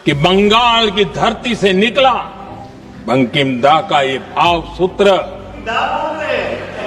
कि बंगाल की धरती से निकला बंकिम दा का ये भाव सूत्र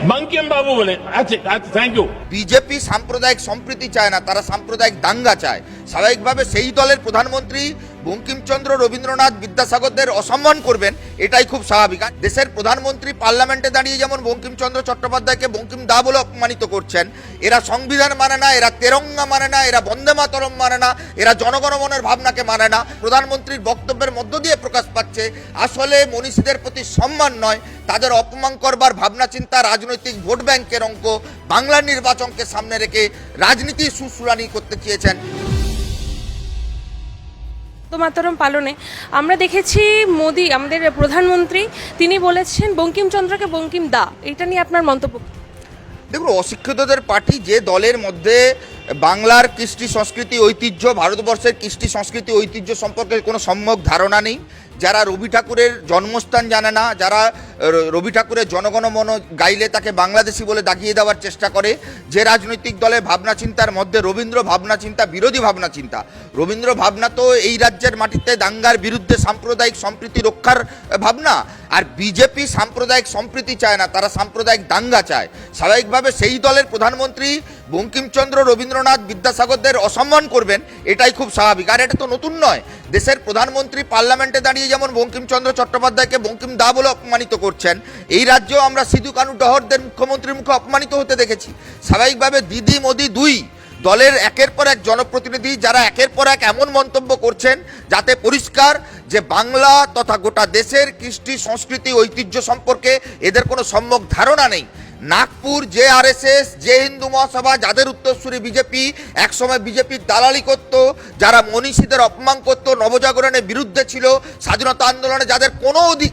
बंकिम बाबू बोले अच्छा थैंक यू বিজেপি সাম্প্রদায়িক সম্প্রীতি চায় না তারা সাম্প্রদায়িক দাঙ্গা চায় স্বাভাবিকভাবে সেই দলের প্রধানমন্ত্রী বঙ্কিমচন্দ্র রবীন্দ্রনাথ বিদ্যাসাগরদের অসম্মান করবেন, এটাই খুব স্বাভাবিক। দেশের প্রধানমন্ত্রী পার্লামেন্টে দাঁড়িয়ে যেমন বঙ্কিমচন্দ্র চট্টোপাধ্যায়কে বঙ্কিম দা বলে অপমানিত করছেন, এরা সংবিধান মানে না, এরা তেরঙ্গা মানে না, এরা বন্দে মাতরম মানে না, এরা জনগণমনের ভাবনাকে মানে না। প্রধানমন্ত্রীর বক্তব্যের মধ্য দিয়ে প্রকাশ পাচ্ছে, আসলে মনীষীদের প্রতি সম্মান নয়, তাদের অপমান করবার ভাবনা চিন্তা রাজনৈতিক ভোট ব্যাংকের অঙ্ক, বাংলার নির্বাচনকে সামনে রেখে রাজনীতি সুশুরানি করতে চেয়েছেন মাতরম পালনে আমরা দেখেছি মোদি, আমাদের প্রধানমন্ত্রী, তিনি বলেছেন, বঙ্কিমচন্দ্রকে বঙ্কিম দা, এটা নিয়ে আপনার মন্তব্য দেখুন, অশিক্ষিতদের পার্টি যে দলের মধ্যে বাংলার কৃষ্টি সংস্কৃতি ঐতিহ্য, ভারতবর্ষের কৃষ্টি সংস্কৃতি ঐতিহ্য সম্পর্কে কোনো সম্যক ধারণা নেই। যারা রবি ঠাকুরের জন্মস্থান জানে না, যারা রবি ঠাকুরের জনগণ মন গাইলে তাকে বাংলাদেশি বলে দাগিয়ে দেওয়ার চেষ্টা করে, যে রাজনৈতিক দলের ভাবনা চিন্তার মধ্যে রবীন্দ্র ভাবনা চিন্তা, বিরোধী ভাবনা চিন্তা। রবীন্দ্র ভাবনা তো এই রাজ্যের মাটিতে দাঙ্গার বিরুদ্ধে সাম্প্রদায়িক সম্প্রীতি রক্ষার ভাবনা। আর বিজেপি সাম্প্রদায়িক সম্প্রীতি চায় না, তারা সাম্প্রদায়িক দাঙ্গা চায়। স্বাভাবিকভাবে সেই দলের প্রধানমন্ত্রী বঙ্কিমচন্দ্র রবীন্দ্রনাথ বিদ্যাসাগরদের অসম্মান করবেন, এটাই খুব স্বাভাবিক। আর এটা তো নতুন নয়। দেশের প্রধানমন্ত্রী পার্লামেন্টে দাঁড়িয়ে যেমন বঙ্কিমচন্দ্র চট্টোপাধ্যায়কে বঙ্কিম দা বলে অপমানিত করছেন, এই রাজ্যেও আমরা সিধু কানু ডহরদের মুখ্যমন্ত্রীর মুখে অপমানিত হতে দেখেছি। স্বাভাবিকভাবে দিদি মোদি দুই দলের একের পর এক জনপ্রতিনিধি যারা একের পর এক এমন মন্তব্য করছেন, যাতে পরিষ্কার যে বাংলা তথা গোটা দেশের কৃষ্টি, সংস্কৃতি, ঐতিহ্য সম্পর্কে এদের কোনো সম্যক ধারণা নেই। নাগপুর যে এস যে হিন্দু মহাসভা, যাদের উত্তরসূরি বিজেপি, একসময় বিজেপির দালালি করত যারা মনীষীদের অপমান করত, নবজাগরণের বিরুদ্ধে ছিল, স্বাধীনতা আন্দোলনে যাদের কোনো অধিক,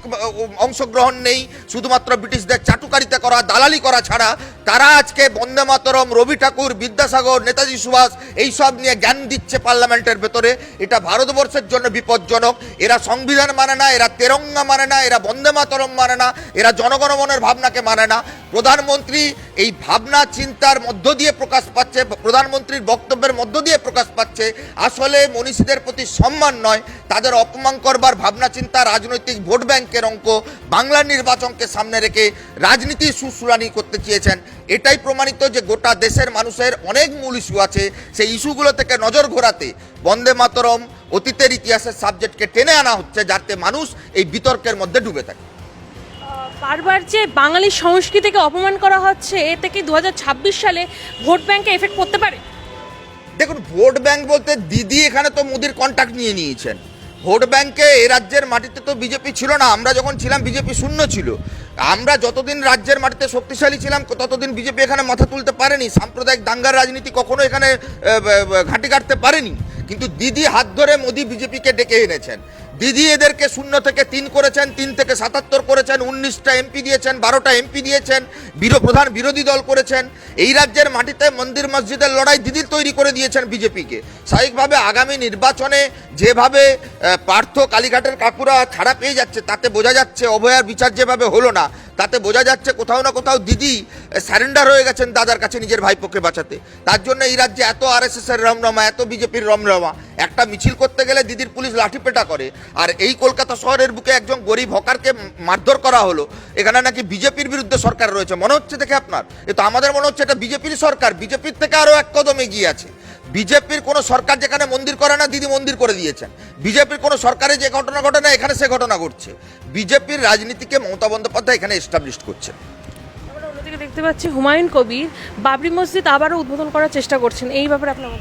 অংশগ্রহণ নেই, শুধুমাত্র ব্রিটিশদের চাটুকারিতা করা, দালালি করা ছাড়া তারা আজকে বন্দে মাতরম, রবি ঠাকুর, বিদ্যাসাগর, নেতাজি সুভাষ, এইসব নিয়ে জ্ঞান দিচ্ছে পার্লামেন্টের ভেতরে। এটা ভারতবর্ষের জন্য বিপজ্জনক। এরা সংবিধান মানে না, এরা তেরঙ্গা মানে না, এরা বন্দে মাতরম মানে না, এরা জনগণমনের ভাবনাকে মানে না। প্রধানমন্ত্রী এই ভাবনা, চিন্তার মধ্য দিয়ে প্রকাশ পাচ্ছে, প্রধানমন্ত্রীর বক্তব্যের মধ্য দিয়ে প্রকাশ পাচ্ছে। আসলে মনীষীদের প্রতি সম্মান নয় তাদের অপমান করবার ভাবনা চিন্তা রাজনৈতিক ভোট ব্যাংকের অঙ্ক বাংলার নির্বাচনকে সামনে রেখে রাজনীতি সুশুরানি করতে চেয়েছেন। এটাই প্রমাণিত যে গোটা দেশের মানুষের অনেক মূল ইস্যু আছে। সেই ইস্যুগুলো থেকে নজর ঘোরাতে বন্দে মাতরম অতীতের ইতিহাসের সাবজেক্টকে টেনে আনা হচ্ছে যাতে মানুষ এই বিতর্কের মধ্যে ডুবে থাকে। বারবার যে বাঙালি সংস্কৃতিকে অপমান করা হচ্ছে এতে কি দু হাজার ছাব্বিশ সালে ভোট ব্যাংকে এফেক্ট করতে পারে? দেখুন ভোট ব্যাংক বলতে দিদি এখানে তো মোদির কন্ট্যাক্ট নিয়ে নিয়েছেন। ভোট ব্যাংকে এ রাজ্যের মাটিতে তো বিজেপি ছিল না, আমরা যখন ছিলাম বিজেপি শূন্য ছিল। আমরা যতদিন রাজ্যের মাটিতে শক্তিশালী ছিলাম, ততদিন বিজেপি এখানে মাথা তুলতে পারেনি। সাম্প্রদায়িক দাঙ্গার রাজনীতি কখনো এখানে ঘাঁটি কাটতে পারেনি। কিন্তু দিদি হাত ধরে মোদি বিজেপিকে ডেকে এনেছেন। দিদি এদেরকে শূন্য থেকে তিন করেছেন, তিন থেকে সাতাত্তর করেছেন, উনিশটা এমপি দিয়েছেন, বারোটা এমপি দিয়েছেন, বিরো, প্রধান বিরোধী দল করেছেন। এই রাজ্যের মাটিতে মন্দির মসজিদের লড়াই দিদির তৈরি করে দিয়েছেন বিজেপিকে। স্বাভাবিকভাবে আগামী নির্বাচনে যেভাবে পার্থ কালীঘাটের কাকুরা ছাড়া পেয়ে যাচ্ছে, তাতে বোঝা যাচ্ছে অভয়ার বিচার যেভাবে হলো না, তাতে বোঝা যাচ্ছে কোথাও না কোথাও দিদি স্যারেন্ডার হয়ে গেছেন দাদার কাছে নিজের ভাইপোকে বাঁচাতে। তার জন্য এই রাজ্যে এত আরএসএস এর রমরমা, এত বিজেপির রমরমা, একটা মিছিল করতে গেলে দিদির পুলিশ লাঠিপেটা করে। আর এই কলকাতা শহরের বুকে একজন গরিব হকারকে মারধর করা হলো এখানে নাকি বিজেপির বিরুদ্ধে সরকার রয়েছে মনে হচ্ছে দেখে আপনার? এ তো আমাদের মনে হচ্ছে এটা বিজেপির সরকার বিজেপির থেকে আরও এক কদম এগিয়ে আছে। বিজেপির কোনো সরকার যেখানে মন্দির করে না দিদি মন্দির করে দিয়েছেন। বিজেপির কোনো সরকারে যে ঘটনা ঘটে না এখানে সে ঘটনা ঘটছে। বিজেপির রাজনীতিকে মমতা বন্দ্যোপাধ্যায় এখানে এস্টাবলিশ করছেন। দেখতে পাচ্ছি হুমায়ুন কবির বাবরি মসজিদ আবারও উদ্বোধন করার চেষ্টা করছেন এই ব্যাপারে আপনার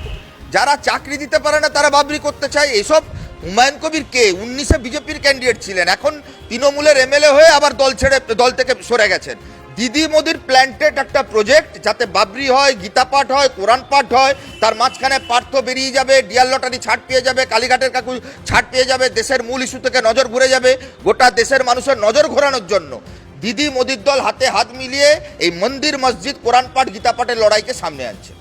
যারা চাকরি দিতে পারে না তারা বাবরি করতে চায় এসব হুমায়ুন কবির কে? উনিশে বিজেপির ক্যান্ডিডেট ছিলেন। এখন তৃণমূলের এমএলএ হয়ে আবার দল ছেড়ে, দল থেকে সরে গেছেন। দিদি মোদির প্ল্যান্টেড একটা প্রজেক্ট যাতে বাবরি হয় গীতা পাঠ হয়, কোরআন পাঠ হয়, তার মাঝখানে পার্থ বেরিয়ে যাবে, ডিয়ার লটারি ছাড় পেয়ে যাবে, কালীঘাটের কাকু ছাড় পেয়ে যাবে, দেশের মূল ইস্যু থেকে নজর ঘুরে যাবে, গোটা দেশের মানুষের নজর ঘোরানোর জন্য। দিদি মোদির দল হাতে হাত মিলিয়ে এই মন্দির, মসজিদ, কোরআন পাঠ গীতা পাঠের লড়াইকে সামনে আনছে।